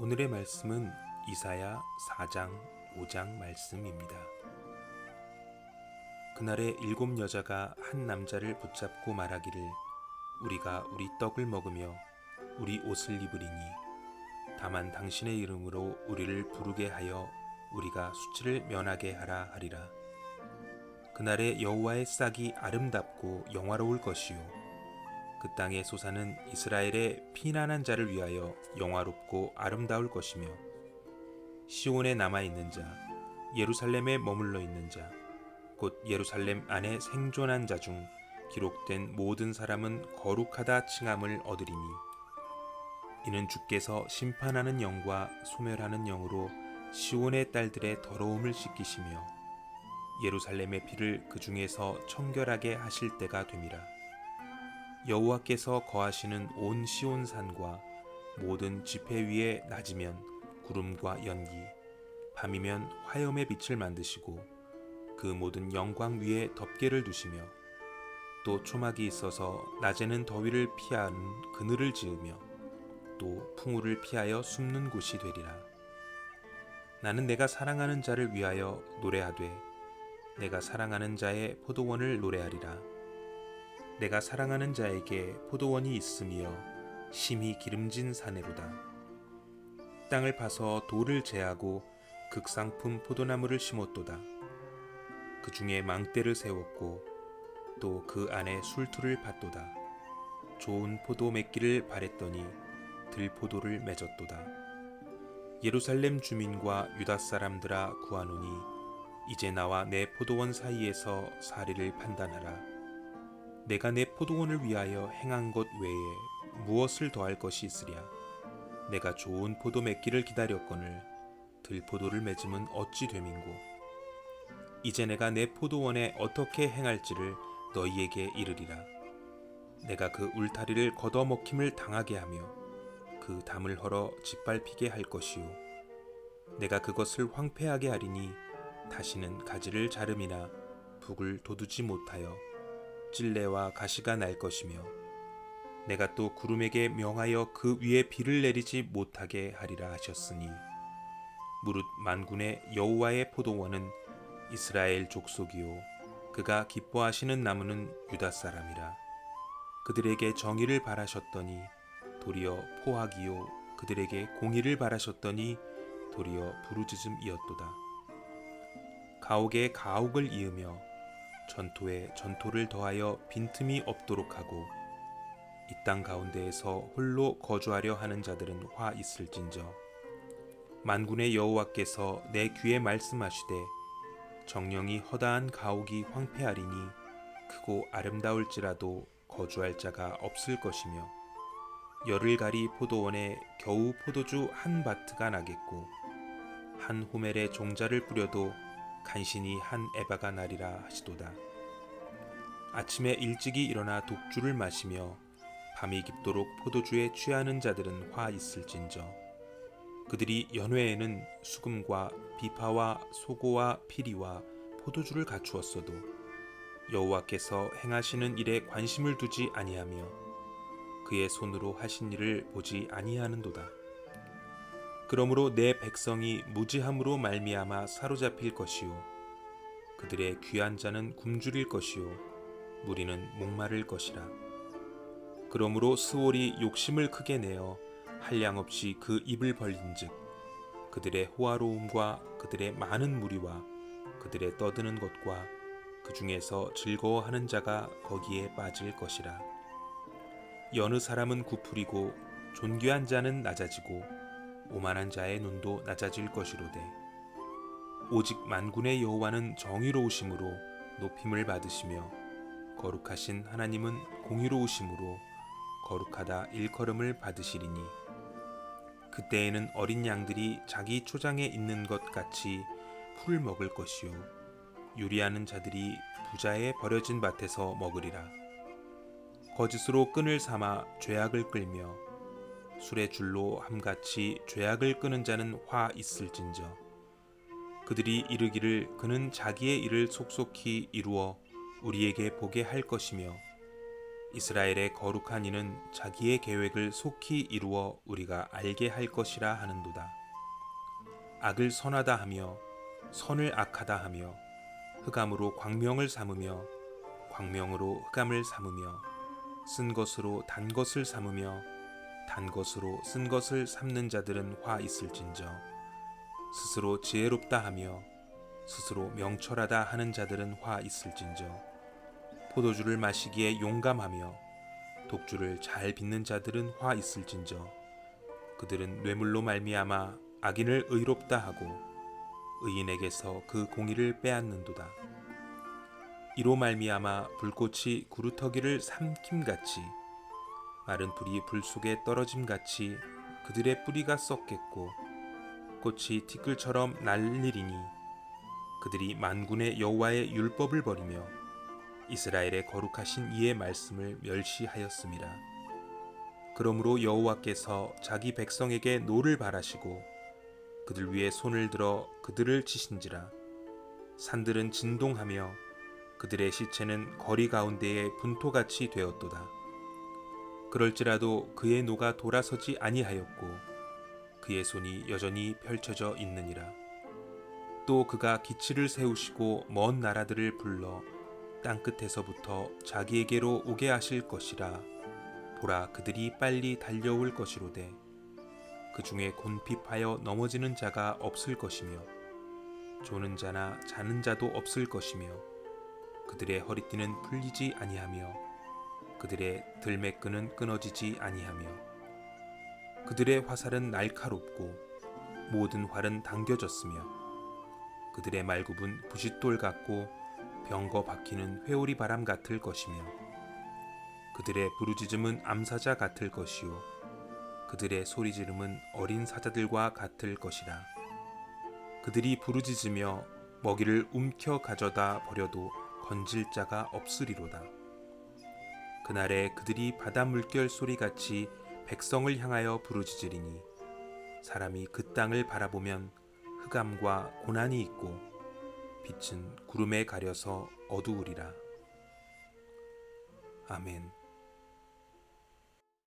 오늘의 말씀은 이사야 4장 5장 말씀입니다. 그날에 일곱 여자가 한 남자를 붙잡고 말하기를 우리가 우리 떡을 먹으며 우리 옷을 입으리니 다만 당신의 이름으로 우리를 부르게 하여 우리가 수치를 면하게 하라 하리라. 그날에 여호와의 싹이 아름답고 영화로울 것이요 그 땅의 소사는 이스라엘의 피난한 자를 위하여 영화롭고 아름다울 것이며 시온에 남아 있는 자 예루살렘에 머물러 있는 자 곧 예루살렘 안에 생존한 자 중 기록된 모든 사람은 거룩하다 칭함을 얻으리니 이는 주께서 심판하는 영과 소멸하는 영으로 시온의 딸들의 더러움을 씻기시며 예루살렘의 피를 그 중에서 청결하게 하실 때가 됨이라. 여호와께서 거하시는 온 시온 산과 모든 지폐 위에 낮이면 구름과 연기, 밤이면 화염의 빛을 만드시고 그 모든 영광 위에 덮개를 두시며 또 초막이 있어서 낮에는 더위를 피하는 그늘을 지으며 또 풍우를 피하여 숨는 곳이 되리라. 나는 내가 사랑하는 자를 위하여 노래하되 내가 사랑하는 자의 포도원을 노래하리라. 내가 사랑하는 자에게 포도원이 있으며 심히 기름진 사내로다. 땅을 파서 돌을 제하고 극상품 포도나무를 심었도다. 그 중에 망대를 세웠고 또 그 안에 술투를 팠도다. 좋은 포도 맺기를 바랬더니 들포도를 맺었도다. 예루살렘 주민과 유다 사람들아 구하노니 이제 나와 내 포도원 사이에서 사리를 판단하라. 내가 내 포도원을 위하여 행한 것 외에 무엇을 더할 것이 있으랴? 내가 좋은 포도 맺기를 기다렸거늘 들포도를 맺음은 어찌 됨인고? 이제 내가 내 포도원에 어떻게 행할지를 너희에게 이르리라. 내가 그 울타리를 걷어먹힘을 당하게 하며 그 담을 헐어 짓밟히게 할 것이요. 내가 그것을 황폐하게 하리니 다시는 가지를 자름이나 북을 돋우지 못하여 찔레와 가시가 날 것이며 내가 또 구름에게 명하여 그 위에 비를 내리지 못하게 하리라 하셨으니 무릇 만군의 여호와의 포도원은 이스라엘 족속이요 그가 기뻐하시는 나무는 유다 사람이라 그들에게 정의를 바라셨더니 도리어 포악이요 그들에게 공의를 바라셨더니 도리어 부르짖음이었도다. 가옥에 가옥을 이으며 전토에 전토를 더하여 빈틈이 없도록 하고 이 땅 가운데에서 홀로 거주하려 하는 자들은 화 있을진저. 만군의 여호와께서 내 귀에 말씀하시되 정령이 허다한 가옥이 황폐하리니 크고 아름다울지라도 거주할 자가 없을 것이며 열을 가리 포도원에 겨우 포도주 한 바트가 나겠고 한 호멜에 종자를 뿌려도 간신히 한 에바가 나리라 하시도다. 아침에 일찍이 일어나 독주를 마시며 밤이 깊도록 포도주에 취하는 자들은 화 있을진저. 그들이 연회에는 수금과 비파와 소고와 피리와 포도주를 갖추었어도 여호와께서 행하시는 일에 관심을 두지 아니하며 그의 손으로 하신 일을 보지 아니하는도다. 그러므로 내 백성이 무지함으로 말미암아 사로잡힐 것이요. 그들의 귀한 자는 굶주릴 것이요. 무리는 목마를 것이라. 그러므로 스올이 욕심을 크게 내어 한량 없이 그 입을 벌린즉 그들의 호화로움과 그들의 많은 무리와 그들의 떠드는 것과 그 중에서 즐거워하는 자가 거기에 빠질 것이라. 여느 사람은 구풀이고 존귀한 자는 낮아지고 오만한 자의 눈도 낮아질 것이로되 오직 만군의 여호와는 정의로우심으로 높임을 받으시며 거룩하신 하나님은 공의로우심으로 거룩하다 일컬음을 받으시리니 그때에는 어린 양들이 자기 초장에 있는 것 같이 풀 먹을 것이요 유리하는 자들이 부자의 버려진 밭에서 먹으리라. 거짓으로 끈을 삼아 죄악을 끌며 술의 줄로 함같이 죄악을 끄는 자는 화 있을진저 그들이 이르기를 그는 자기의 일을 속속히 이루어 우리에게 보게 할 것이며 이스라엘의 거룩한 이는 자기의 계획을 속히 이루어 우리가 알게 할 것이라 하는도다. 악을 선하다 하며 선을 악하다 하며 흑암으로 광명을 삼으며 광명으로 흑암을 삼으며 쓴 것으로 단 것을 삼으며 단 것으로 쓴 것을 삼는 자들은 화 있을진저. 스스로 지혜롭다 하며 스스로 명철하다 하는 자들은 화 있을진저. 포도주를 마시기에 용감하며 독주를 잘 빚는 자들은 화 있을진저. 그들은 뇌물로 말미암아 악인을 의롭다 하고 의인에게서 그 공의를 빼앗는도다. 이로 말미암아 불꽃이 구루터기를 삼킴같이 마른 불이 불 속에 떨어짐 같이 그들의 뿌리가 썩겠고 꽃이 티끌처럼 날리리니 그들이 만군의 여호와의 율법을 버리며 이스라엘의 거룩하신 이의 말씀을 멸시하였습니다. 그러므로 여호와께서 자기 백성에게 노를 바라시고 그들 위에 손을 들어 그들을 치신지라 산들은 진동하며 그들의 시체는 거리 가운데에 분토같이 되었도다. 그럴지라도 그의 노가 돌아서지 아니하였고 그의 손이 여전히 펼쳐져 있느니라. 또 그가 기치를 세우시고 먼 나라들을 불러 땅 끝에서부터 자기에게로 오게 하실 것이라. 보라 그들이 빨리 달려올 것이로되 그 중에 곤핍하여 넘어지는 자가 없을 것이며 조는 자나 자는 자도 없을 것이며 그들의 허리띠는 풀리지 아니하며 그들의 들매끈은 끊어지지 아니하며 그들의 화살은 날카롭고 모든 활은 당겨졌으며 그들의 말굽은 부싯돌 같고 병거 박히는 회오리 바람 같을 것이며 그들의 부르짖음은 암사자 같을 것이요 그들의 소리 지름은 어린 사자들과 같을 것이라. 그들이 부르짖으며 먹이를 움켜 가져다 버려도 건질 자가 없으리로다 그날에 그들이 바다 물결 소리같이 백성을 향하여 부르짖으리니 사람이 그 땅을 바라보면 흑암과 고난이 있고 빛은 구름에 가려서 어두우리라. 아멘